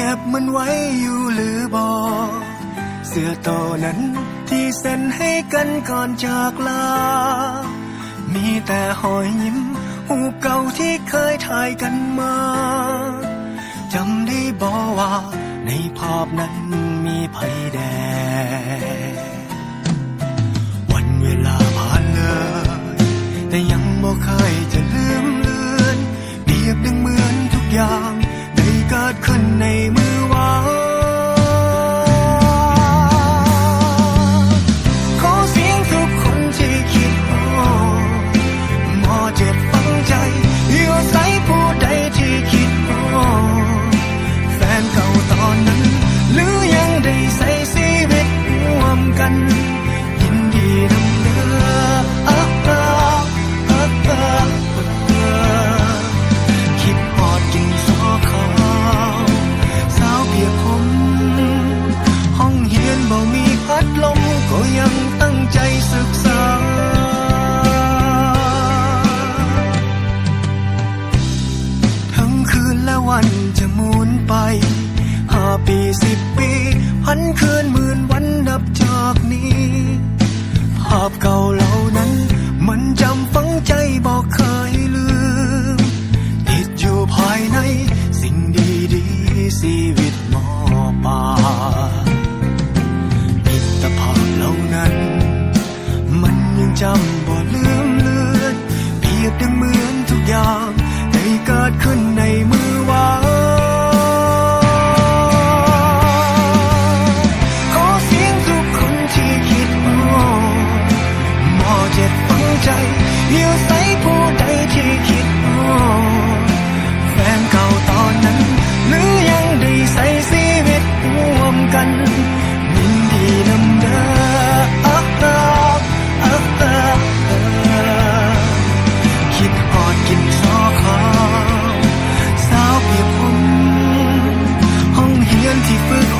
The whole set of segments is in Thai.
เก็บมันไว้อยู่หรือบอกเสื้อตัวนั้นที่เซ็นให้กันก่อนจากลา มีแต่หอยยิ้มหูเก่าที่เคยถ่ายกันมาจำได้บอว่า ในภาพนั้นมีไผแดง วันเวลาผ่านเลย แต่ยังบ่เคยจะลืมเลือนเปรียบดังเหมือนทุกอย่าง กันยินดีนำเด้ออะอะอะอะอะคิดฮอดกินซอขาวสาวเพียกผมห้องเฮียนบ่มีพัดลมก็ยังตั้งใจศึกษาทั้งคืนและวันจะหมุนไปห้าปีสิบปีพันคืน ใจบอกเคยลืม ติดอยู่ภายใน สิ่งดีดีชีวิตมอป่าอิตภาพเหล่านั้น มันยังจำบ่ลืมเลือน เพียบดังเหมือนทุกอย่างได้เกิดขึ้น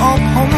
好朋友